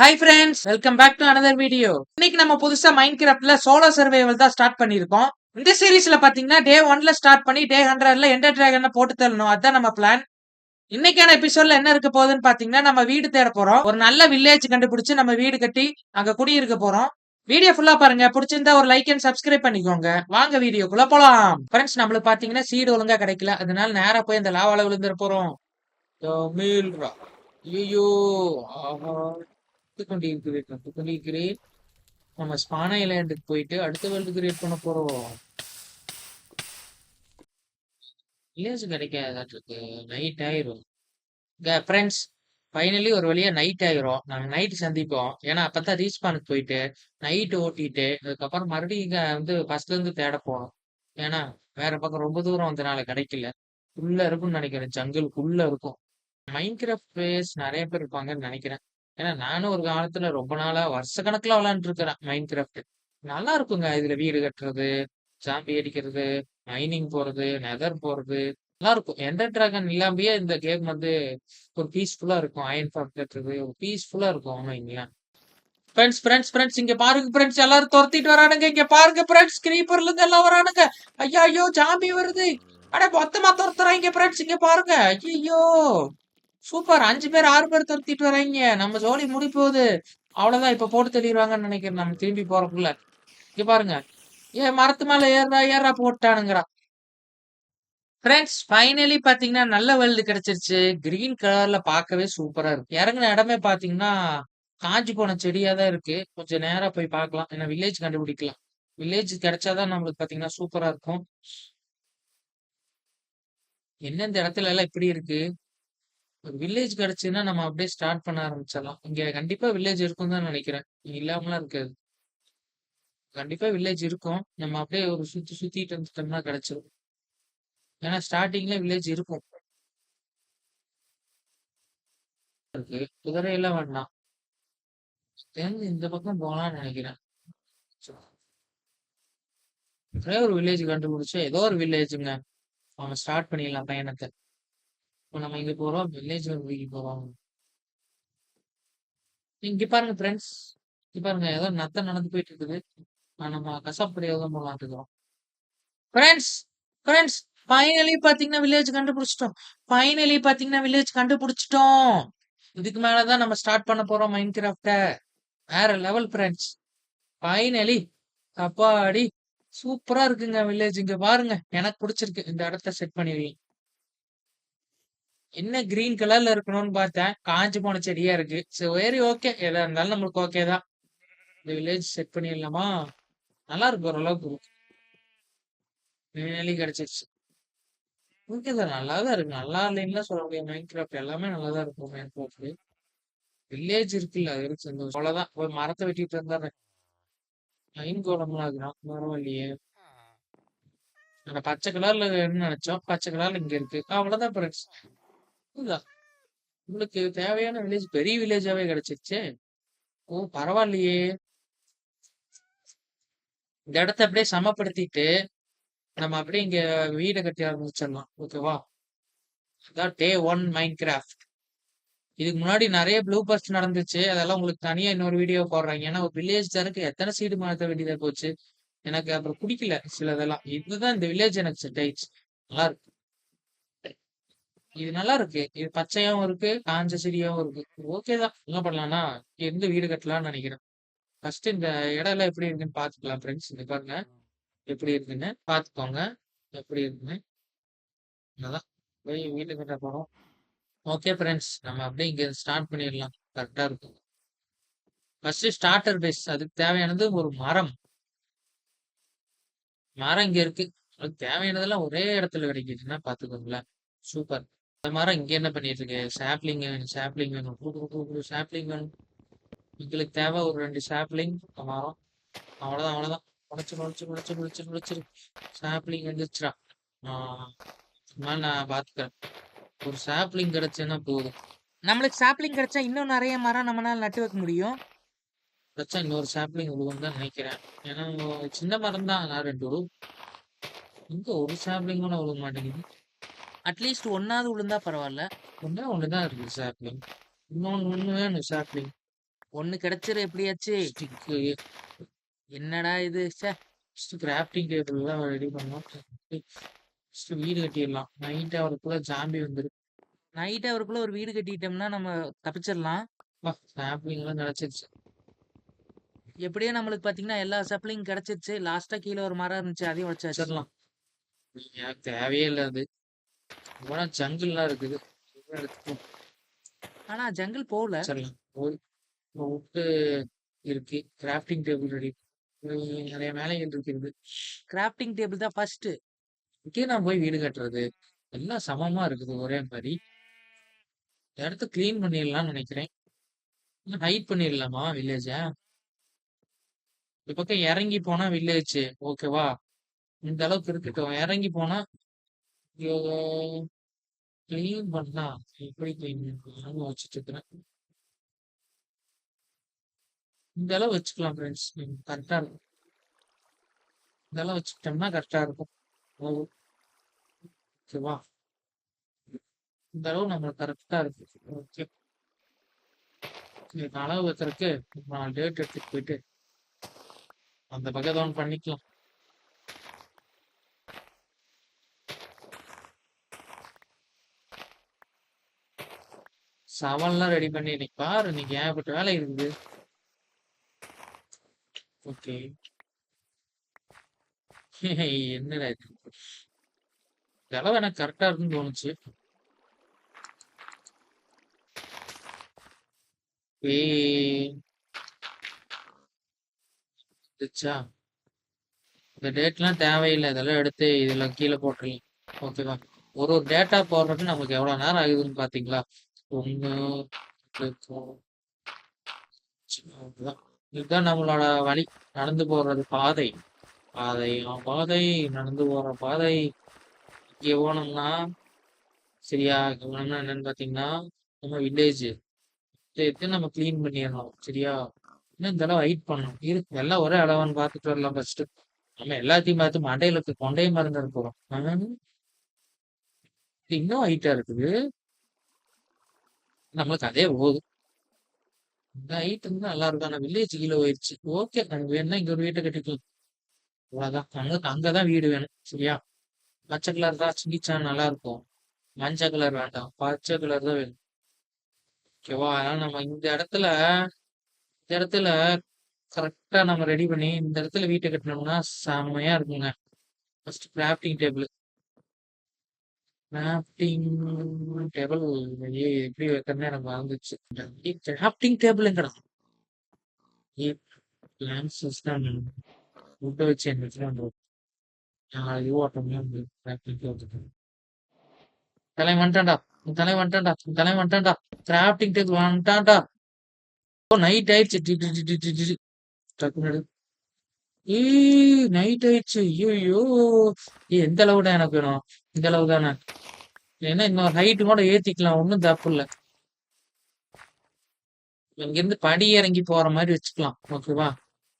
Hi friends welcome back to another video இன்னைக்கு நம்ம புதுசா மைண்ட் கிராஃப்ட்ல சோலோ சர்வைவல் தான் ஸ்டார்ட் பண்ணிருக்கோம் இந்த சீரீஸ்ல பாத்தீங்கன்னா டே ஒன்ல ஸ்டார்ட் பண்ணி டே ஹண்ட்ரட்ல எண்டர் டிராகன் போட்டு தரணும் அதுதான் நம்ம பிளான் இன்னைக்கான எபிசோட்ல என்ன இருக்க போகுதுன்னு பாத்தீங்கன்னா நம்ம வீடு தேட போறோம். ஒரு நல்ல வில்லேஜ் கண்டுபிடிச்சு நம்ம வீடு கட்டி அங்க குடியிருக்க போறோம். வீடியோ ஃபுல்லா பாருங்க. பிடிச்சிருந்தா ஒரு லைக் அண்ட் சப்ஸ்கிரைப் பண்ணிக்கோங்க. வாங்க வீடியோக்குள்ள போலாம். ஃப்ரெண்ட்ஸ் நம்மளுக்கு பாத்தீங்கன்னா சீடு ஒழுங்கா கிடைக்கல. அதனால நேரா போய் இந்த லாவால விழுந்துட போறோம். ஐயோ ஆஹா கத்து கொண்டிருக்கிறேன் கத்து கொண்டிருக்கிறேன் நம்ம ஸ்பான ஐலாண்டுக்கு போயிட்டு அடுத்த வேர்ல்டு கிரியேட் பண்ண போறோம். வில்லேஜ் கிடைக்காதாட்டிருக்கு நைட் ஆயிரும். ஃப்ரெண்ட்ஸ் ஃபைனலி ஒரு வழியா நைட் ஆயிரும். நாங்க நைட் சந்திப்போம். ஏன்னா அப்பதான் ரீஸ்பானுக்கு போயிட்டு நைட் ஓட்டிட்டு அதுக்கப்புறம் மறுபடியும் இங்க வந்து ஃபர்ஸ்ட்ல இருந்து தேட போனோம் ஏன்னா வேற பக்கம் ரொம்ப தூரம் வந்தனால கிடைக்கல. உள்ள இருக்கும்னு நினைக்கிறேன். ஜங்கிள்குள்ள இருக்கும். மைண்ட் கிராஃப்ட் பிளேயர்ஸ் நிறைய பேர் இருப்பாங்கன்னு நினைக்கிறேன். ஏன்னா நானும் ஒரு காலத்துல ரொம்ப நாளா வருஷ கணக்குல விளையாண்டுருக்கிறேன் மைண்ட் கிராஃப்ட் நல்லா இருக்குங்க இதுல வீடு கட்டுறது சாம்பி அடிக்கிறது மைனிங் போறது நெதர் போறது. நல்லா இருக்கும் எண்டர் டிராகன் இல்லாமயே இந்த கேம் வந்து ஒரு பீஸ்ஃபுல்லா இருக்கும். அயன் ஃபார்ம் கட்டுறது ஒரு பீஸ்ஃபுல்லா இருக்கும் வைங்களேன் ஃப்ரெண்ட்ஸ் ஃப்ரெண்ட்ஸ் ஃப்ரெண்ட்ஸ் இங்க பாருங்க ஃப்ரெண்ட்ஸ் எல்லாரும் துரத்திட்டு வரானுங்க. இங்க பாருங்க ஃப்ரெண்ட்ஸ் கிரீப்பர்ல இருந்து எல்லாம் வரானுங்க. ஐயா ஐயோ ஜாம்பி வருது. அட மொத்தமா துரத்துறாங்க ஃப்ரெண்ட்ஸ் இங்க பாருங்க. ஐயோ சூப்பர். அஞ்சு பேர் ஆறு பேர் துரத்திட்டு வராங்க நம்ம ஜோலி முடிப்போகுது. அவ்வளவுதான். இப்ப போட்டு தெளிவாங்கன்னு நினைக்கிறேன் நம்ம திரும்பி போறதுக்குள்ள. இங்க பாருங்க. ஏன் மரத்து மேல ஏறா ஏறா போட்டானுங்கிறா ஃப்ரெண்ட்ஸ் ஃபைனலி பாத்தீங்கன்னா நல்ல வெல்டு கிடைச்சிருச்சு. கிரீன் கலர்ல பார்க்கவே சூப்பரா இருக்கு. இறங்குன இடமே பாத்தீங்கன்னா காஞ்சி போன செடியா தான் இருக்கு. கொஞ்சம் நேரா போய் பார்க்கலாம். ஏன்னா வில்லேஜ் கண்டுபிடிக்கலாம். வில்லேஜ் கிடைச்சாதான் நம்மளுக்கு பாத்தீங்கன்னா சூப்பரா இருக்கும். எந்தெந்த இடத்துல எல்லாம் இப்படி இருக்கு? வில்லேஜ் கிடைச்சுன்னா நம்ம அப்படியே ஸ்டார்ட் பண்ண ஆரம்பிச்சிடலாம். இங்க கண்டிப்பா வில்லேஜ் இருக்கும் தான் நினைக்கிறேன். இல்லாமலாம் இருக்காது. கண்டிப்பா வில்லேஜ் இருக்கும். நம்ம அப்படியே ஒரு சுத்தி சுத்திட்டு வந்துட்டோம்னா கிடைச்சிடும் ஏன்னா ஸ்டார்டிங்ல வில்லேஜ் இருக்கும். இருக்கு. குதிரை எல்லாம் வேண்டாம். தெரிஞ்சு இந்த பக்கம் போகலாம்னு நினைக்கிறேன். ஒரே ஒரு வில்லேஜ் கண்டுபிடிச்சா ஏதோ ஒரு வில்லேஜுங்க அவங்க ஸ்டார்ட் பண்ணிடலாம் பயணத்தை. இப்போ நம்ம இங்க போறோம் வில்லேஜ் வீக்கு போறோம். இங்க பாருங்க ஃப்ரெண்ட்ஸ் இங்க பாருங்க ஏதோ நத்த நடந்து போயிட்டு இருக்குது. நம்ம கசாப்படி ஏதோ போலாம்னு இருக்கிறோம் ஃப்ரெண்ட்ஸ் ஃப்ரெண்ட்ஸ் ஃபைனலி பாத்தீங்கன்னா வில்லேஜ் கண்டுபிடிச்சிட்டோம். ஃபைனலி பாத்தீங்கன்னா வில்லேஜ் கண்டுபிடிச்சிட்டோம். இதுக்கு மேலதான் நம்ம ஸ்டார்ட் பண்ண போறோம் மைண்ட் கிராஃப்ட வேற லெவல் ஃப்ரெண்ட்ஸ் ஃபைனலி அப்பாடி சூப்பரா இருக்குங்க வில்லேஜ் இங்க பாருங்க எனக்கு பிடிச்சிருக்கு. இந்த இடத்த செட் பண்ணிடுவீங்க. என்ன கிரீன் கலர்ல இருக்கணும்னு பார்த்தேன். காஞ்சு போன செடியா இருக்கு. சரி ஓகே எதா இருந்தாலும் நம்மளுக்கு ஓகே தான். இந்த வில்லேஜ் செட் பண்ணிடலாமா? நல்லா இருக்கு ஓரளவுக்கு. ஃபைனலி கிடைச்சிருச்சு. ஓகே தான். நல்லா தான் இருக்கு. நல்லா இல்லைன்னா சொல்ல முடியாது. மைண்ட் கிராஃப்ட் எல்லாமே நல்லா தான் இருக்கும். மைண்ட் கிராஃப்ட் வில்லேஜ் இருக்குல்ல அது இருக்கு. சந்தோஷம் அவ்வளவுதான். போய் மரத்தை வெட்டிட்டு இருந்தாரு லைன் கோலம்லாம் இருக்கிறான் பரவாயில்லையே. அந்த பச்சை கலர்ல என்ன நினைச்சோம். பச்சை கலர்ல இங்க இருக்கு. அவ்வளவுதான் பிரச்சனை தான் உங்களுக்கு தேவையான வில்லேஜ் பெரிய வில்லேஜாவே கிடைச்சிருச்சு. ஓ பரவாயில்லையே. இந்த இடத்த அப்படியே சமப்படுத்திட்டு நம்ம அப்படியே இங்க வீடை கட்டி ஆரம்பிச்சிடலாம். ஓகேவா அதான் டே ஒன் மைண்ட் கிராஃப்ட் இதுக்கு முன்னாடி நிறைய ப்ளூ பஸ்ட் நடந்துச்சு. அதெல்லாம் உங்களுக்கு தனியா இன்னொரு வீடியோ போடுறாங்க ஏன்னா ஒரு வில்லேஜ் தரக்கு எத்தனை சீடு மாற்ற வேண்டியதா போச்சு. எனக்கு அப்புறம் பிடிக்கல சிலதெல்லாம். இதுதான் இந்த வில்லேஜ் எனக்கு செட் ஆயிடுச்சு. நல்லா இருக்கு. இது நல்லா இருக்கு. இது பச்சையாவும் இருக்கு காஞ்ச செடியாவும் இருக்கு. ஓகே தான். என்ன பண்ணலாம்னா இருந்து வீடு கட்டலாம்னு நினைக்கிறேன். ஃபர்ஸ்ட் இந்த இடம் எல்லாம் எப்படி இருக்குன்னு பாத்துக்கலாம் ஃப்ரெண்ட்ஸ் இந்த பாருங்க. எப்படி இருக்குன்னு பாத்துக்கோங்க எப்படி இருக்குன்னு. அதான் போய் வீடு கட்ட போறோம். ஓகே ஃப்ரெண்ட்ஸ் நம்ம அப்படியே இங்க ஸ்டார்ட் பண்ணிடலாம். கரெக்டா இருக்கும். ஃபர்ஸ்ட் ஸ்டார்டர் பேஸ் அதுக்கு தேவையானது ஒரு மரம். மரம் இங்க இருக்கு. அதுக்கு தேவையானதெல்லாம் ஒரே இடத்துல கிடைக்குதுன்னா பாத்துக்கோங்களேன் சூப்பர் இந்த மரம் இங்க என்ன பண்ணிட்டு இருக்கு சாப்லிங் வேணும். சாப்லிங் வேணும் சாப்லிங் வேணும். எங்களுக்கு தேவை ஒரு ரெண்டு சாப்லிங் மரம் அவ்வளவுதான் அவ்வளவுதான். உழைச்சு உழைச்சு உழைச்சு உழைச்சு உழைச்சிரு சாப்லிங் வந்துச்சுடா நான் பாத்துக்கிறேன். ஒரு சாப்லிங் கிடைச்சுன்னா போதும். நம்மளுக்கு சாப்லிங் கிடைச்சா இன்னும் நிறைய மரம் நம்மளால நட்டு வைக்க முடியும். கிடைச்சா இன்னொரு சாப்லிங் விழுவும் தான் நினைக்கிறேன். ஏன்னா சின்ன மரம் தான் நான் ரெண்டு விழுவும் இங்க ஒரு சாப்லிங் கூட விழுக மாட்டேங்குது. அட்லீஸ்ட் ஒன்னாவது விழுந்தா பரவாயில்ல. ஒன்றே ஒன்று தான் இருக்குது சாப்லிங் இன்னொன்று ஒன்று வேணும் சாப்லிங் ஒண்ணு கிடைச்சிரு எப்படியாச்சு? ஸ்டிக்கு என்னடா இது? ச்சே. ஃபர்ஸ்ட் கிராஃப்டிங் டேபிள் தான் ரெடி பண்ணோம். ஃபர்ஸ்ட் வீடு கட்டிடலாம். நைட் அவருக்குள்ள ஜாம்பி வந்துடும் நைட் அவருக்குள்ள ஒரு வீடு கட்டிட்டோம்னா நம்ம தப்பிச்சிடலாம். சாப்ளிங்லாம் கிடைச்சிருச்சு. எப்படியோ நம்மளுக்கு பாத்தீங்கன்னா எல்லா சப்ளையும் கிடைச்சிருச்சு. லாஸ்டா கீழே ஒரு மரம் இருந்துச்சு. அதையும் உடைச்சாச்சு. வச்சிடலாம் தேவையே இல்லை அது. இவ்வளோ ஜங்கிள்லாம் இருக்குது. ஆனா ஜங்கிள் போகல. ஒரு விட்டு இருக்கு. கிராஃப்டிங் டேபிள் ரெடி நிறைய வேலைகள் இருக்குது. கிராஃப்டிங் டேபிள் தான் ஃபர்ஸ்ட் இங்கே நான் போய் வீடு கட்டுறது. எல்லாம் சமமா இருக்குது ஒரே மாதிரி. இடத்த க்ளீன் பண்ணிடலாம்னு நினைக்கிறேன். ஹைட் பண்ணிடலாமா வில்லேஜ இந்த பக்கம் இறங்கி போனா வில்லேஜ் ஓகேவா இந்த அளவுக்கு இருக்கட்டும் இறங்கி போனா கிளீன் பண்ணா எப்படி கிளீன் பண்ணலாம் வச்சுட்டு இருக்கிறேன் இந்த அளவு வச்சுக்கலாம் ஃப்ரெண்ட்ஸ் கரெக்டா இருக்கும். இந்த அளவு வச்சுக்கிட்டோம்னா கரெக்டா இருக்கும். ஓகேவா இந்த அளவு நம்மளுக்கு கரெக்டா இருக்கு. ஓகே. இந்த அளவு வைக்கிறதுக்கு நான் டேட் எடுத்துட்டு போயிட்டு அந்த பக்கத்தை பண்ணிக்கலாம். சவன்லாம் ரெடி பண்ணி இன்னைக்கு பாரு இன்னைக்கு ஏகப்பட்ட வேலை இருக்குது? ஓகே என்னடா இது? செலவு எனக்கு கரெக்டா இருக்குன்னு தோணுச்சு. இந்த டேட்லாம் தேவையில்லை. இதெல்லாம் எடுத்து இதெல்லாம் கீழே போட்டுருங்க ஓகேவா ஒரு ஒரு டேட்டா போடுறதுக்கு நமக்கு எவ்வளவு நேரம் ஆகுதுன்னு பாத்தீங்களா? இதுதான் நம்மளோட வழி. நடந்து போறது பாதை. பாதை பாதை. நடந்து போற பாதை. இங்கே போனோம்னா சரியா போனோம்னா என்னன்னு பாத்தீங்கன்னா நம்ம வில்லேஜ் எடுத்து நம்ம கிளீன் பண்ணிடணும். சரியா? இன்னும் இந்த அளவு ஹைட் பண்ணணும். இருக்கு எல்லாம் ஒரே அளவான்னு பார்த்துட்டு வரலாம் ஃபர்ஸ்ட் நம்ம எல்லாத்தையும் பார்த்து மண்டையில இருக்கு கொண்டைய மருந்து போறோம். இன்னும் ஹைட்டா இருக்குது. நம்மளுக்கு அதே போதும். இந்த ஹைட் வந்து நல்லா இருக்கும் ஆனா வில்லேஜ் கீழே போயிடுச்சு ஓகே நமக்கு வேணும்னா இங்க ஒரு வீட்டை கட்டிக்கலாம். அவ்வளவுதான். நம்மளுக்கு அங்கதான் வீடு வேணும் சரியா? பச்சை கலர் தான் சிங்கிச்சா நல்லா இருக்கும். மஞ்சள் கலர் வேண்டாம். பச்சை கலர் தான் வேணும். ஓகேவா அதனால நம்ம இந்த இடத்துல இந்த இடத்துல கரெக்டா நம்ம ரெடி பண்ணி இந்த இடத்துல வீட்டை கட்டினோம்னா செம்மையா இருக்குங்க. First crafting table crafting table எப்படி வைக்கிறதுன்னு எனக்கு மறந்துச்சு கிராஃப்டிங் டேபிள் எங்கடா? பிளான் வச்சு என்ன கிராஃப்டிங் டேபிள் தலை வந்துட்டான்டா. உன் தலை வந்துட்டான்டா. உன் தலை வந்துட்டான்டா. கிராஃப்டிங் டேபிள் வந்துட்டான்டா. ஓ நைட் ஆயிடுச்சு. டி, ஏய் நைட் ஆயிடுச்சு. ஐயோ எந்த அளவுடா எனக்கு வேணும்? இந்த அளவு தானே ஏன்னா இன்னொரு ஹைட்டு கூட ஏத்திக்கலாம். ஒன்றும் தப்பு இல்லை. இங்கிருந்து படி இறங்கி போற மாதிரி வச்சுக்கலாம். ஓகேவா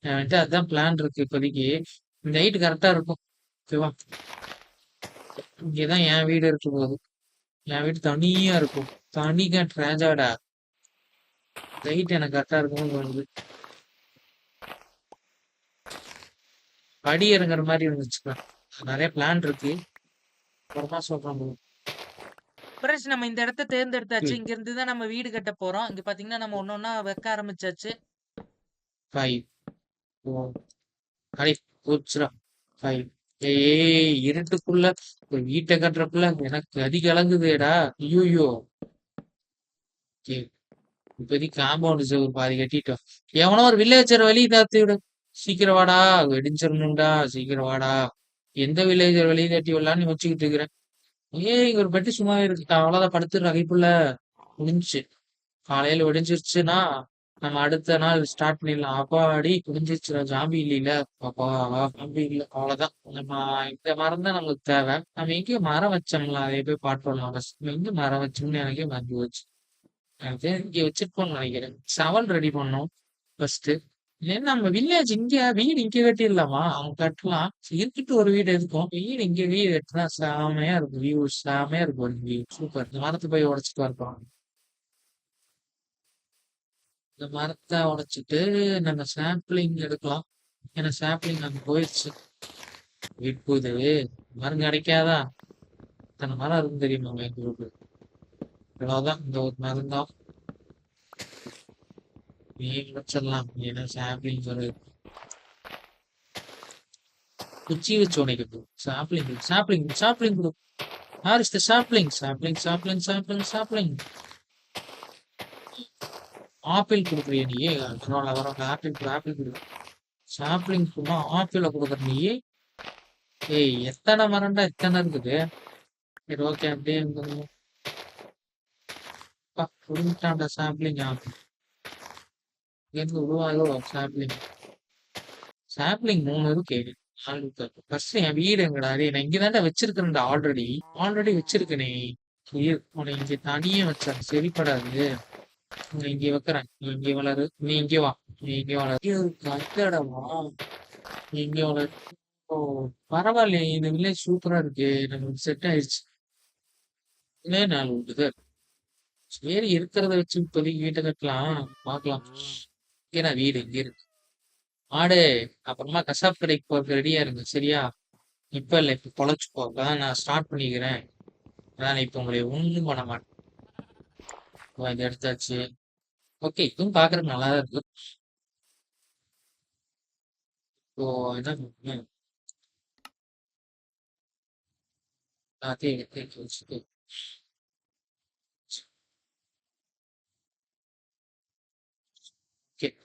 என்கிட்ட அதுதான் பிளான் இருக்கு இப்போதைக்கு. இந்த ஹைட் கரெக்டா இருக்கும். ஓகேவா இங்கதான் என் வீடு இருக்க போது. என் வீடு தனியா இருக்கும். தனிக்கா ட்ராஜாடா ஹைட் எனக்கு கரெக்டா இருக்கும் தோணுது. படி இறங்குற மாதிரி இருந்துச்சுக்கலாம் நிறைய பிளான் இருக்கு. அப்புறமா bro. ஃப்ரெண்ட்ஸ் நம்ம இந்த இடத்த தேர்ந்தெடுத்தாச்சு. இங்க இருந்து தான் நம்ம வீடு கட்ட போறோம். இங்க பாத்தீங்கன்னா நம்ம ஒன்னொன்னா வைக்க ஆரம்பிச்சாச்சு. ஃபைவ் அடே போச்சுடா. ஃபைவ் ஏய் இருட்டுக்குள்ள ஒரு வீட்டை கட்டுறக்குள்ள எனக்கு அதி கலங்குதேடா ஐயோயோ. இப்போதைக்கு காம்பவுண்ட் ஒரு பாதி கட்டிட்டோம். எவனோ ஒரு வில்லேஜர் வழி தாத்தி விடு. சீக்கிரம் வாடா வெடிஞ்சிடணும்டா சீக்கிரம் வாடா. எந்த வில்லேஜர் வெளியேட்டி தட்டி விடலான்னு வச்சுக்கிட்டு இருக்கிறேன். ஏன் இங்க ஒரு பெட்டி சும்மா இருக்கு. அவ்வளவுதான் படுத்து ரகைப்புள்ள முடிஞ்சுச்சு. காலையில வெடிஞ்சிருச்சுன்னா நம்ம அடுத்த நாள் ஸ்டார்ட் பண்ணிடலாம். அப்பாடி குடிஞ்சிருச்சு ஜாம்பி இல்லையில. அப்பா ஜாம்பி இல்ல. அவ்வளவுதான். நம்ம இந்த மரம் தான் நமக்கு தேவை. நம்ம எங்கேயோ மரம் வச்சோம்ல அதை போய் பாட்டுலாம் ஃபர்ஸ்ட் எங்க மரம் வச்சோம்னு எனக்கே மறந்து போச்சு. அது இங்க வச்சிருப்போம்னு நினைக்கிறேன். சவல் ரெடி பண்ணோம் ஃபர்ஸ்ட் ஏன்னா நம்ம வில்லேஜ் இங்க வீடு இங்க கட்டிடலாமா? அவங்க கட்டலாம். இருக்கிட்டு ஒரு வீடு இருக்கும். வீடு இங்க வீடு கட்டினா செமையா இருக்கும். வியூ செமையா இருக்கும் வியூ சூப்பர் இந்த மரத்தை போய் உடைச்சிட்டு வரப்போம் இந்த மரத்தை உடைச்சிட்டு நம்ம சாம்பிளிங் எடுக்கலாம். ஏன்னா சாம்பிளிங் அங்க போயிடுச்சு இப்போது மரம் கிடைக்காதா? இத்தனை மரம் இருக்கும் தெரியுமா எங்க எங்களுக்கு இவ்வளவுதான். இந்த ஒரு மரம் தான் நீ வச்சிடலாம் ஏன்னா குச்சி வச்சு உடைக்கிறது சாப்பிளிங் சாப்பிளிங் சாப்பிளிங் கொடு Where சாப்பிளிங் சாப்பிளிங் சாப்பிடுங்க சாப்பிளிங் சாப்பிளிங் ஆப்பிள் கொடுக்குறிய நீயே. அதனால வர ஆப்பிள் கொடு ஆப்பிள் கொடு. சாப்பிளிங் சும்மா ஆப்பிள கொடுக்குற நீயே. ஏய் எத்தனை மரண்டா எத்தனை இருக்குது. சரி ஓகே அப்படியே இருந்துருங்க புரிஞ்சுட்டான்டா ஆப்பிள் எங்க உருவாயோ சாப்ளிங் சாப்ளிங் மூணு இருக்கு. ஃபர்ஸ்ட் என் வீடு எங்கடா? நான் இங்கதான்டா வச்சிருக்கேன்டா ஆல்ரெடி ஆல்ரெடி வச்சிருக்கனே. உன்னை இங்க தனியே வச்சேன் சரிப்படாது. உன்னை இங்க வைக்கிறேன். நீ இங்க வளரு. நீ இங்க வா. நீ இங்க வளரு. கட்டடமா நீ இங்க வளரு. ஓ பரவாயில்லையே. இந்த வில்லேஜ் சூப்பரா இருக்கு. நமக்கு செட் ஆயிடுச்சு இன்னே நாள் உண்டுது? சரி இருக்கிறத வச்சு இப்போதைக்கு வீட்டை கட்டலாம். பார்க்கலாம். ஏன்னா வீடு இங்க இருக்கு. ஆடு அப்புறமா கசாப் கடைக்கு போறதுக்கு ரெடியா இருங்க சரியா? இப்ப இல்லை இப்ப பொழைச்சுக்கோ இப்பதான் நான் ஸ்டார்ட் பண்ணிக்கிறேன். அதான் இப்ப உங்களை ஒண்ணும் பண்ண மாட்டேன். இது எடுத்தாச்சு. ஓகே இதுவும் பாக்குறதுக்கு நல்லா தான் இருக்கு. இப்போ என்ன பண்ணுங்க எல்லாத்தையும் எடுத்து வச்சுட்டு.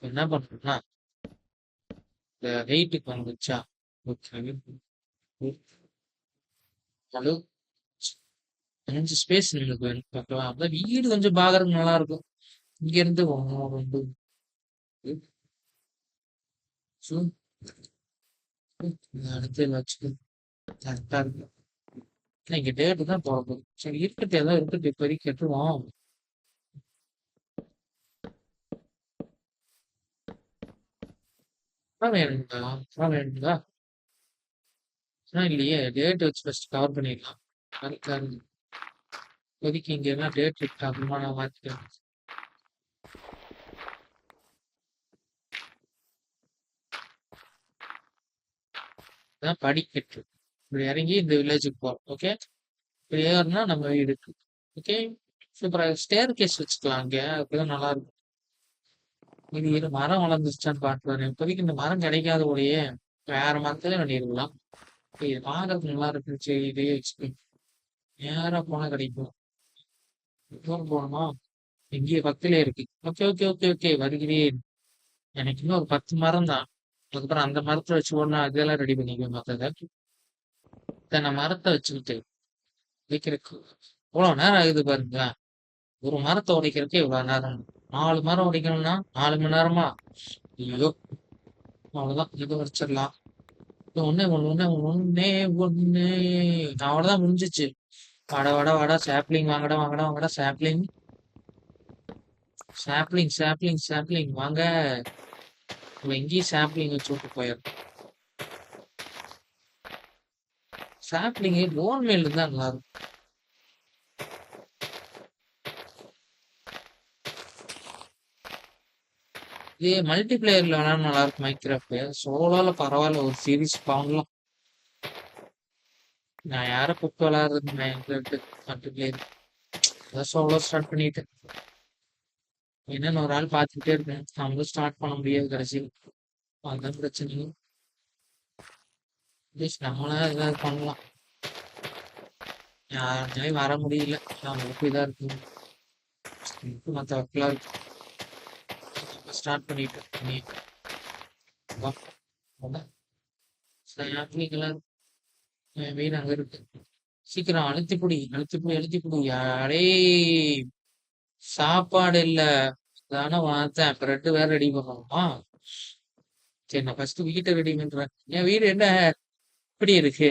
என்ன பண்றோம்னா இந்த வெயிட்டுக்கு வந்துச்சா ஓகே ஹலோ கொஞ்சம் ஸ்பேஸ் நம்மளுக்கு வேணும் ஓகேவா அப்போ வீடு கொஞ்சம் பாக்குறதுக்கு நல்லா இருக்கும் இங்க இருந்து ஒண்ணு ரெண்டு அடுத்து கரெக்டா இங்க டேட்டு தான் போறது சரி இருக்கட்டும் ஏதோ இருக்கட்டும் இப்போதைக்கு கட்டுவோம். அதான் வேணுங்களா அதான் வேணுங்களா ஆ இல்லையே. டேட் வச்சு ஃபர்ஸ்ட் கவர் பண்ணிடலாம். கரெக்டா இப்போதைக்கு இங்க எல்லாம் டேட் இருக்கு? அப்புறமா நான் மாற்றிக்கிறேன் இதான் படிக்கட்டு. இப்படி இறங்கி இந்த வில்லேஜுக்கு போகிறோம் ஓகே இப்படி ஏறினா நம்ம வீடு ஓகே சூப்பரா ஸ்டேர் கேஸ் வச்சுக்கலாம் அங்கே. அப்பதான் நல்லா இருக்கும். இது இரு மரம் வளர்ந்துருச்சான்னு பாத்துறேன் இப்போதைக்கு இந்த மரம் கிடைக்காத உடைய வேற மரத்துல பண்ணிருக்கலாம்? இது பாக்குறதுக்கு நல்லா இருந்துச்சு சரி இதே எக்ஸ்பீரியன் நேரா போனா கிடைக்கும். தூரம் போனோமா இங்கேயே பக்கத்திலே இருக்கு. ஓகே ஓகே ஓகே ஓகே வருகிறேன். எனக்கு இன்னும் ஒரு பத்து மரம் தான். அதுக்கப்புறம் அந்த மரத்தை வச்சு ஒண்ணு அதெல்லாம் ரெடி பண்ணிக்குவேன் மற்றதை இத்தனை மரத்தை வச்சுக்கிட்டு வைக்கிறதுக்கு. இவ்வளவு நேரம் ஆகுது பாருங்க ஒரு மரத்தை உடைக்கிறதுக்கு இவ்வளவு நேரம் நாலு மரம் உடைக்கணும்னா நாலு மணி நேரமா? ஐயோ. அவ்வளவுதான். இது வச்சிடலாம். இது ஒண்ணு ஒண்ணு ஒண்ணே ஒண்ணு அவ்வளவுதான் முடிஞ்சிச்சு. வட வட வட. சாப்ளிங் வாங்கடா வாங்கடா வாங்கடா. சாப்ளிங். Sapling sapling sapling. வாங்க. எங்கேயும் சாப்ளிங் வச்சு விட்டு போயிடும் சாப்ளிங் லோன் மேல் இருந்தா நல்லா இருக்கும். இதே மல்டிபிளேயர்ல வேணா நல்லா இருக்கும் மைக்ராஃப்ட் சோலோல பரவாயில்ல ஒரு சீரிஸ் பாவங்களாம் நான் யார கூப்பிட்டு விளையாடுறது மைக்ராஃப்ட் மல்டிபிளேயர் அதான் சோலோ ஸ்டார்ட் பண்ணிட்டேன் என்னன்னு ஒரு ஆள் பார்த்துக்கிட்டே இருக்கேன் நம்மளும் ஸ்டார்ட் பண்ண முடியாது கடைசியில். அதுதான் பிரச்சனை நம்மளா ஏதாவது பண்ணலாம். யாருமே வர முடியல. நம்மளுக்கு இதா இருக்கு. மற்ற மத்த இருக்கும் இருக்கு. ஸ்டார்ட் பண்ணிட்டு நீ வீடு அங்க இருக்கு. சீக்கிரம் அழுத்தி புடி அழுத்தி யாரே அழுத்தி சாப்பாடு இல்ல. தானே பார்த்தேன் பிரெட் வேற ரெடி பண்ணணுமா சரி நான் ஃபர்ஸ்ட் வீட்டை ரெடி பண்றேன். என் வீடு என்ன? இப்படி இருக்கு.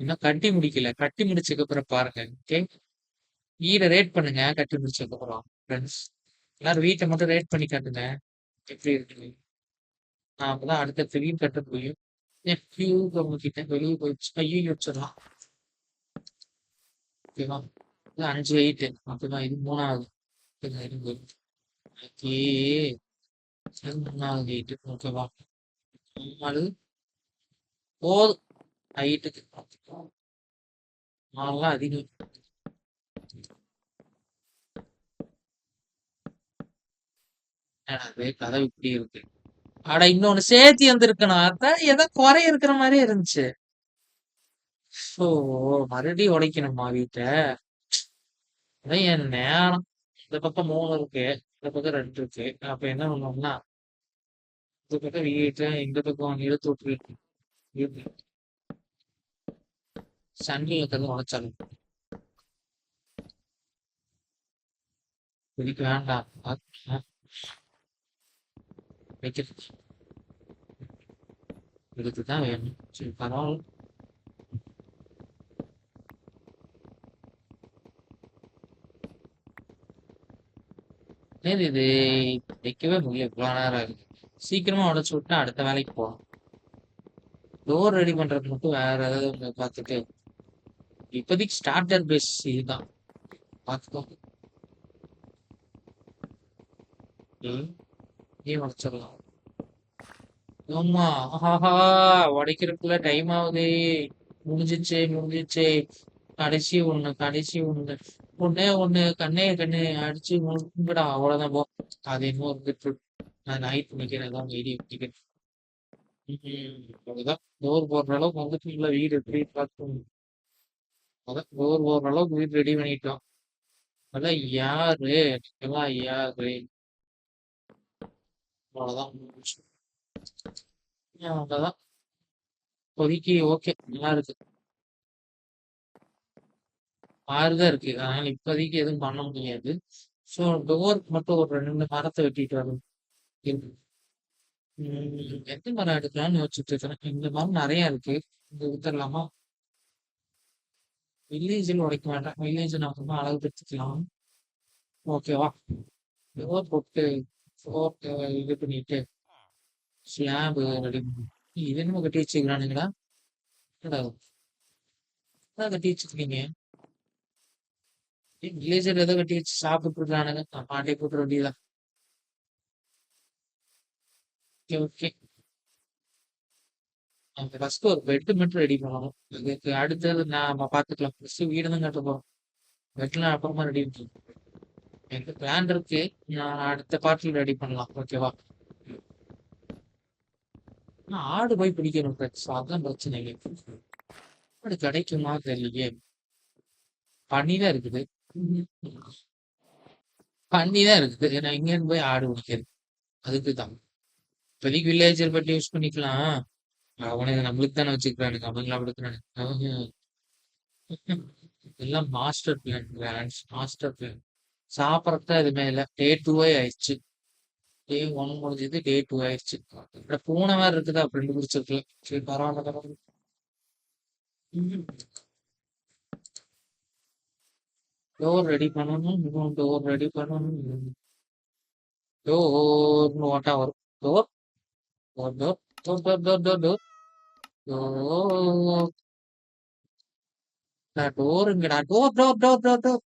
இன்னும் கட்டி முடிக்கல. கட்டி முடிச்சதுக்கு அப்புறம் பாருங்க ஓகே வீடை ரேட் பண்ணுங்க. கட்டி முடிச்சதுக்கு அப்புறம் ஃப்ரெண்ட்ஸ் எல்லாரும் வீட்டை மட்டும் ரேட் பண்ணி காட்டுங்க. எப்படி இருக்கு? நான் அப்பதான் அடுத்த வீடு கட்ட முடியும் என் ஃபியூ கிட்ட வெளியே போயிடுச்சு. ஐயோ யோசிச்சிடலாம் ஓகேவா? இது அஞ்சு எயிட்டு அப்பதான் இது மூணாவது. ஓகே மூணாவது எயிட்டு ஓகேவா? நாலு போதும். ஹைட்டுக்கு நாலாம் அதிகம். அது கதை இப்படி இருக்கு. ஆனா இன்னொன்னு சேர்த்தி வந்திருக்கணும். ஏதோ குறை இருக்கிற மாதிரியே இருந்துச்சு. ஸோ மறுபடியும் உடைக்கணுமா வீட்டை? அதான் என் நேரம். இந்த பக்கம் மூணு இருக்கு இந்த பக்கம் ரெண்டு இருக்கு. அப்ப என்ன பண்ணோம்னா இந்த பக்கம் வீட்டை இந்த பக்கம் இழுத்து விட்டு. சன்னில் இருக்கிறது உடைச்சாலும். இதுக்கு வேண்டாம். வைக்கிறது. இதுக்கு தான் வேணும் சரி பரவாயில்ல நேர் இது வைக்கவே முடியல. இவ்வளோ நேரம் ஆகுது. சீக்கிரமா உடச்சு விட்டா அடுத்த வேலைக்கு போகலாம். டோர் ரெடி பண்றது மட்டும் வேற ஏதாவது பார்த்துட்டு. இப்போதைக்கு ஸ்டார்டர் பேஸ் இதுதான். பார்த்துக்கோ ம், நீ உடைச்சிடலாம் ஆமா ஆஹா உடைக்கிறதுக்குள்ள டைம் ஆகுது. முடிஞ்சிச்சு முடிஞ்சிச்சு கடைசி ஒண்ணு கடைசி ஒண்ணு. ஒண்ணே ஒண்ணு கண்ணே கண்ணு. அடிச்சு முடிச்சுடா அவ்வளவுதான் போ. அது இன்னும் இருந்துட்டு நான் நைட் நிக்கிறேன் தான் வீடியோ நிக்கிறேன் அதுதான் டோர் போடுற அளவுக்கு வந்துட்டு இல்ல வீடு எப்படி பார்த்து அதான் டோர் போடுற அளவுக்கு வீடு ரெடி பண்ணிட்டோம் அதான் யாரு? எல்லாம் யாரு? அவ்வளவுதான். அவ்வளவுதான்? இப்போதைக்கு ஓகே நல்லா இருக்கு. ஆறுதான் இருக்கு. அதனால இப்போதைக்கு எதுவும் பண்ண முடியாது. ஸோ டோருக்கு மட்டும் ஒரு ரெண்டு மரத்தை வெட்டிட்டு வரும். உம் எந்த மரம் எடுக்கலாம்னு யோசிச்சுட்டு இருக்கிறேன் இந்த மரம் நிறைய இருக்கு. இங்க வித்துடலாமா வில்லேஜில் உடைக்க வேண்டாம். வில்லேஜ் நம்ம அழகு பெற்றுக்கலாம். ஓகேவா டோர் போட்டு இது பண்ணிட்டு ஸ்லாப் ரெடி பண்ணி. இது என்னமோ கட்டி வச்சுக்கிறானுங்களா கட்டி வச்சுக்கிறீங்க வில்லேஜர் ஏதோ கட்டி வச்சு சாப்பிட்டு இருக்கானுங்க நான் பாட்டே போட்டு வேண்டியதா ஓகே ஓகே. அந்த ஃபர்ஸ்ட் ஒரு பெட்டு மட்டும் ரெடி பண்ணணும். இதுக்கு அடுத்தது நாம பாத்துக்கலாம். ஃபர்ஸ்ட் வீடு தான் கட்ட போறோம். பெட்லாம் அப்புறமா ரெடி பண்ணலாம் எனக்கு பிளான் இருக்கு. நான் அடுத்த பாட்டில் ரெடி பண்ணலாம். ஓகேவா நான் ஆடு போய் பிடிக்கணும் பிரச்சனை அதான் பிரச்சனை. ஆடு கிடைக்குமா? தெரியலையே. பண்ணிதான் இருக்குது. பண்ணிதான் இருக்குது. நான் இங்கேருந்து போய் ஆடு பிடிக்கிறது. அதுக்கு தான் இப்போதைக்கு வில்லேஜர் பற்றி யூஸ் பண்ணிக்கலாம். அவனுக்கு நம்மளுக்கு தானே வச்சுக்கிறானுங்க அவங்களாம் கொடுக்குறானுங்க எல்லாம் master plan plans master plan சாப்பிட்றது எதுவுமே இல்லை. டே டூவே ஆயிடுச்சு. டே ஒன் முடிஞ்சது டே டூ ஆயிடுச்சு. இப்ப பூனை மாதிரி இருக்குதா அப்படின்னு பிடிச்சிருக்கலாம் சரி பரவாயில்ல பரவாயில்ல. டோர் ரெடி பண்ணணும் இன்னும் டோர் ரெடி பண்ணணும். டோர்னு ஓட்டா வரும். Door door door door door door door door door door door door door door door door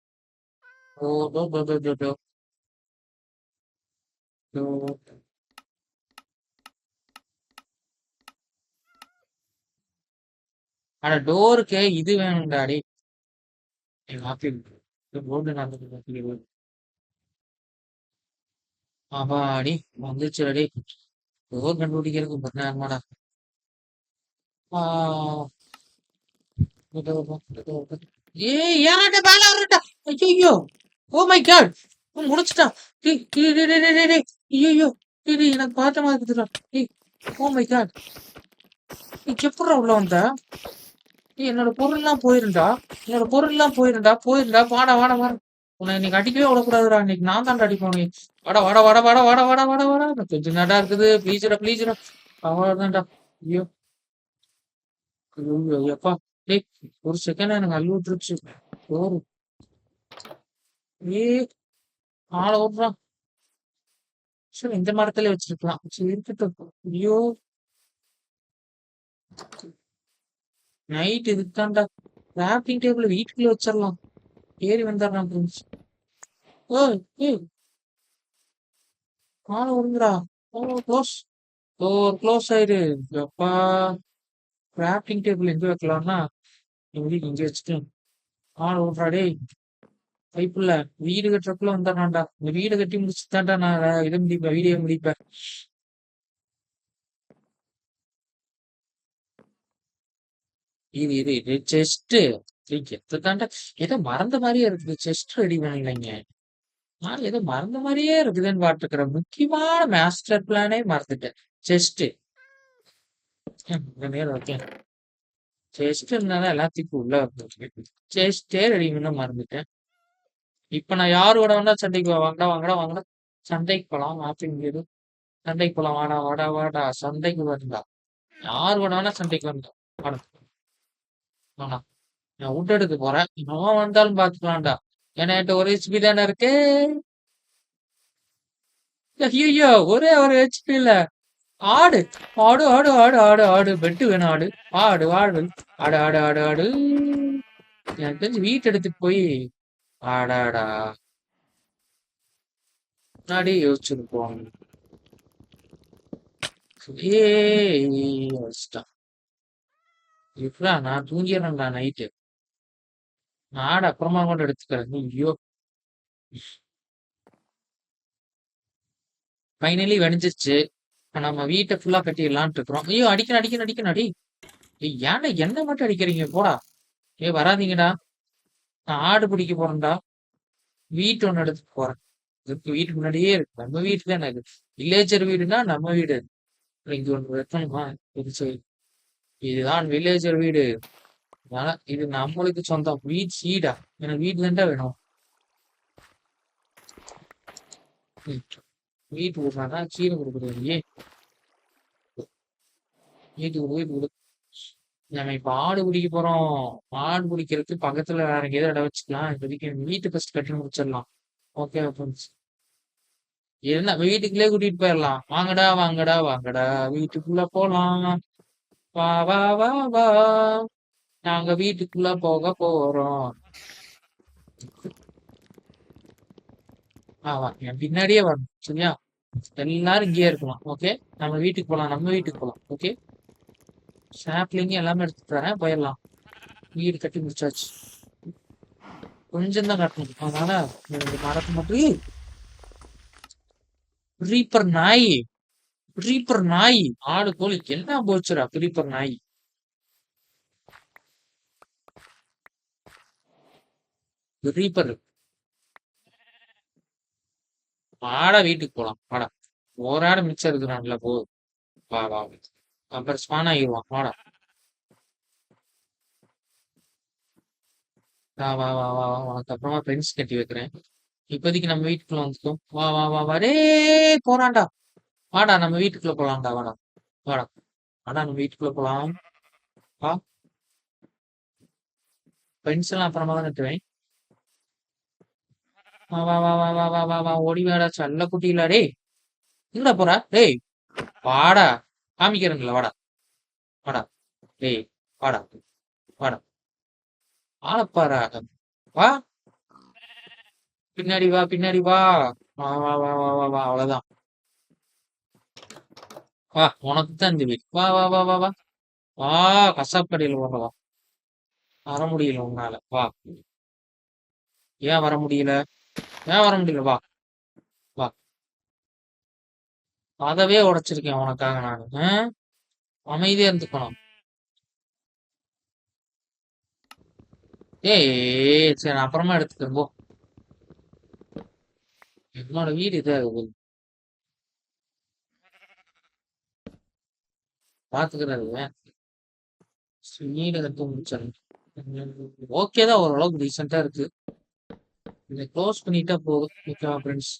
ஆனா டோருக்கே இது வேணும்டாடி. போர்டு நடந்து அவாடி வந்துச்சு அடி டோர் கண்டுபிடிக்கிறதுக்கு பதினாறுமாடா ஏ ஏறாட்ட ஐயோ ஓ மை காட் முடிச்சிட்டா டேய் ஐயோ எனக்கு பார்த்த மாதிரி இருக்குதுடா. டேய் ஓ oh மை காட் நீ எப்படா உள்ள வந்த? என்னோட பொருள்லாம் போயிருந்தா. என்னோட பொருள்லாம் போயிருந்தா. போயிருந்தா. வாடா வாடா வாடா. உன்னை இன்னைக்கு அடிக்கவே விடக்கூடாதுடா. இன்னைக்கு நான் தான் அடிப்போம் உன்னை வாடா வாடா வாடா வாடா வாடா வாடா வாடா. வாடா கொஞ்சம் நடா இருக்குது. ப்ளீஸ்டா ப்ளீஸ்டா அவ்வளோதான்டா ஐயோ. ஐயோ எப்பா டேய் ஒரு செகண்ட் எனக்கு அள்ளி விட்டுருச்சு. ஓரு ஏ ஆளை ஓடுறா சரி இந்த மரத்துல வச்சிருக்கலாம். சரி இருக்கட்டும் ஐயோ. நைட் இதுக்காண்டா கிராஃப்டிங் டேபிள் வீட்டுக்குள்ள வச்சிடலாம் ஏறி வந்துடுறான் ஃப்ரெண்ட்ஸ் ஓ உ காலை ஓடுங்கடா ஓ க்ளோஸ் ஓ க்ளோஸ் ஆயிடு. அப்பா கிராஃப்டிங் டேபிள் எங்க வைக்கலாம்னா? எங்க இங்க வச்சுட்டு. ஆள் விட்றா டேய். கைப்புள்ள வீடு கட்டுறக்குள்ள வந்துடுறான்டா இந்த வீடு கட்டி முடிச்சுதான்டா நான் இதை முடிப்பேன் வீடியோ முடிப்பேன் இது இது இது செஸ்ட் எத்தாண்டா ஏதோ மறந்த மாதிரியே இருக்குது. செஸ்ட் ரெடி பண்ணலைங்க நான் ஏதோ மறந்த மாதிரியே இருக்குதுன்னு பாத்துக்கிறேன். முக்கியமான மாஸ்டர் பிளானே மறந்துட்டேன். செஸ்ட் ஓகே செஸ்ட் இருந்தாதான் எல்லாத்துக்கும் உள்ள செஸ்டே ரெடி பண்ண மறந்துட்டேன். இப்ப நான் யாரு கூட வேணா சண்டைக்கு வாங்கடா வாங்கடா வாங்கடா. சண்டைக்கு போலாம் அப்படிங்கிறது சண்டைக்கு போலாம் வாடா வாடா வாடா. சண்டைக்கு வரண்டா யாரு கூட வேணா சண்டைக்கு வரண்டா வாடா. வாடா. நான் விட்டு போறேன். அவன் வந்தாலும் பாத்துக்கலாம்டா. ஏன்னா என்கிட்ட ஒரு ஹெச்பி தானே இருக்கு. ஐயோ ஒரே ஒரு ஹெச்பி இல்ல. ஆடு. ஆடு ஆடு ஆடு ஆடு ஆடு. பெட்டு வேணும் ஆடு. ஆடு ஆடு. ஆடு ஆடு ஆடு ஆடு. எனக்கு தெரிஞ்சு வீட்டு எடுத்துட்டு போய் ஆடாடா முன்னாடி யோசிச்சிருப்போம். ஏய் யோசிச்சிட்டான் இப்படா நான் தூங்கிடுறேன்டா நைட்டு நான் அப்புறமா கூட எடுத்துக்கிறேன். ஐயோ. ஃபைனலி வெடிஞ்சிச்சு நம்ம வீட்டை ஃபுல்லா கட்டிடலான்ட்டு இருக்கிறோம். ஐயோ அடிக்கணும் அடிக்கணும் அடிக்கணும் அடி. ஏய், ஏன்டா என்ன மட்டும் அடிக்கிறீங்க? போடா. ஏ வராதீங்கடா. நான் ஆடு பிடிக்க போறேன்டா. வீட்டு ஒன்று எடுத்துட்டு போறேன். இதுக்கு வீட்டுக்கு முன்னாடியே இருக்கு. நம்ம வீட்டு தான் இது வில்லேஜர் வீடுனா நம்ம வீடு. இங்க ஒன்று வைக்கணுமா இது இதுதான் வில்லேஜர் வீடு. அதனால இது நம்மளுக்கு சொந்தம். வீட் சீடா. எனக்கு வீடு தான்டா வேணும். வீட்டு. விடுறானா சீரை கொடுக்குறது ஏ வீட்டுக்கு வீட்டு நம்ம இப்ப ஆடு பிடிக்க போறோம். ஆடு பிடிக்கிறதுக்கு பக்கத்துல வேற எங்கேயாவது இடம் வச்சுக்கலாம். இப்போதைக்கு வீட்டு ஃபர்ஸ்ட் கட்டி முடிச்சிடலாம். ஓகே ஃப்ரெண்ட்ஸ் என்ன வீட்டுக்குள்ளே கூட்டிட்டு போயிடலாம். வாங்கடா வாங்கடா வாங்கடா. வீட்டுக்குள்ள போலாம். வா வா வா வா. நாங்க வீட்டுக்குள்ள போக போறோம். ஆவா என் பின்னாடியே வரணும் சரியா? எல்லாரும் இங்கேயே இருக்கலாம். ஓகே நம்ம வீட்டுக்கு போலாம். நம்ம வீட்டுக்கு போலாம். ஓகே சாப்லிங் எல்லாமே எடுத்து தரேன் போயிடலாம். வீடு கட்டி முடிச்சாச்சு. கொஞ்சம் தான் கட்டணும். அதனால இந்த மரத்தை மட்டும் ரீப்பர் நாய் ரீப்பர் நாய் ஆடு கோழிக்கு என்ன போச்சுடா ரீப்பர் நாய். ரீப்பர் ஆடா வீட்டுக்கு போலாம். வாடா. ஒரு ஆடு மிச்சம் இருக்கிறான்ல போ. வா வா. அப்புறம் ஸ்பான் ஆகிடுவான் வாடா வா வா வா வா வா அதுக்கப்புறமா ஃப்ரெண்ட்ஸ் கட்டி வைக்கிறேன் இப்போதைக்கு நம்ம வீட்டுக்குள்ள வந்துட்டோம் வா வா வா வா ரே வாடா நம்ம வீட்டுக்குள்ள போலாம்டா வாடா வாடா வாடா நம்ம வீட்டுக்குள்ள போலாம் வா ஃப்ரெண்ட்ஸ் எல்லாம் அப்புறமா தான் கட்டுவேன் வா வா வா வா வா வா வா வா ஓடி வாடா செல்ல குட்டியிலா டேய் எங்கடா போற டேய் வாடா காமிக்கிறேன்ல வாடா. வாடா. டேய் வாடா. வாடா. ஆளப்பாரா வா. பின்னாடி வா பின்னாடி வா. வா வா வா வா வா வா அவ்வளவுதான். வா உனக்கு தான் இந்த வீடு. வா வா வா வா வா. வா கசாப்படியில் வர வா. வர முடியல உன்னால. வா. ஏன் வர முடியல? ஏன் வர முடியல? வா. கதவே உடைச்சிருக்கேன் உனக்காக நான். அமைதியா இருந்துக்கணும். ஏய் சரி நான் அப்புறமா எடுத்துக்கிறேன் போ. என்னோட வீடு இதா இருக்குது. பாத்துக்கிறது வீடு கட்டு முடிச்சிடணும் ஓகே தான் ஓரளவுக்கு ரீசெண்டா இருக்கு. இதை க்ளோஸ் பண்ணிட்டா போதும் ஓகேவா ஃப்ரெண்ட்ஸ்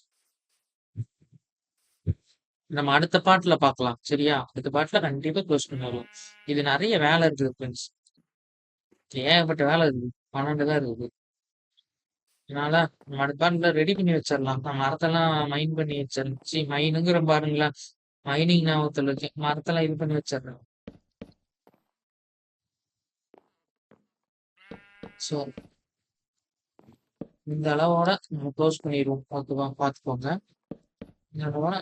நம்ம அடுத்த பாட்டுல பாக்கலாம் சரியா? அடுத்த பாட்டுல கண்டிப்பா க்ளோஸ் பண்ணிடலாம் இது நிறைய வேலை இருக்குது ஃப்ரெண்ட்ஸ் ஏகப்பட்ட வேலை இருக்குது பன்னெண்டு தான் இருக்குது அதனால நம்ம அடுத்த பாட்டுல ரெடி பண்ணி வச்சிடலாம். நான் மரத்தெல்லாம் மைன் பண்ணி வச்சிருந்துச்சு மைனுங்கிற பாருங்களேன் மைனிங் ஞாபகத்துல இருக்கு. மரத்தெல்லாம் இது பண்ணி வச்சிடுறேன் ஸோ இந்த அளவோட நம்ம க்ளோஸ் பண்ணிடுவோம். ஓகேவா? பார்த்துக்கோங்க. என்னோட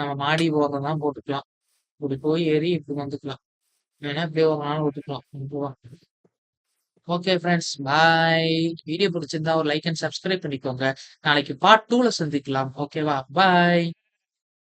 நம்ம மாடி ஓரம் போட்டுக்கலாம். இப்படி போய் ஏறி இப்படி வந்துக்கலாம். வேணா இப்படி ஒரு நாள் விட்டுக்கலாம் ஓகே ஃப்ரெண்ட்ஸ் பாய் வீடியோ பிடிச்சிருந்தா ஒரு லைக் அண்ட் சப்ஸ்கிரைப் பண்ணிக்கோங்க. நாளைக்கு பார்ட் டூல சந்திக்கலாம். ஓகேவா பாய்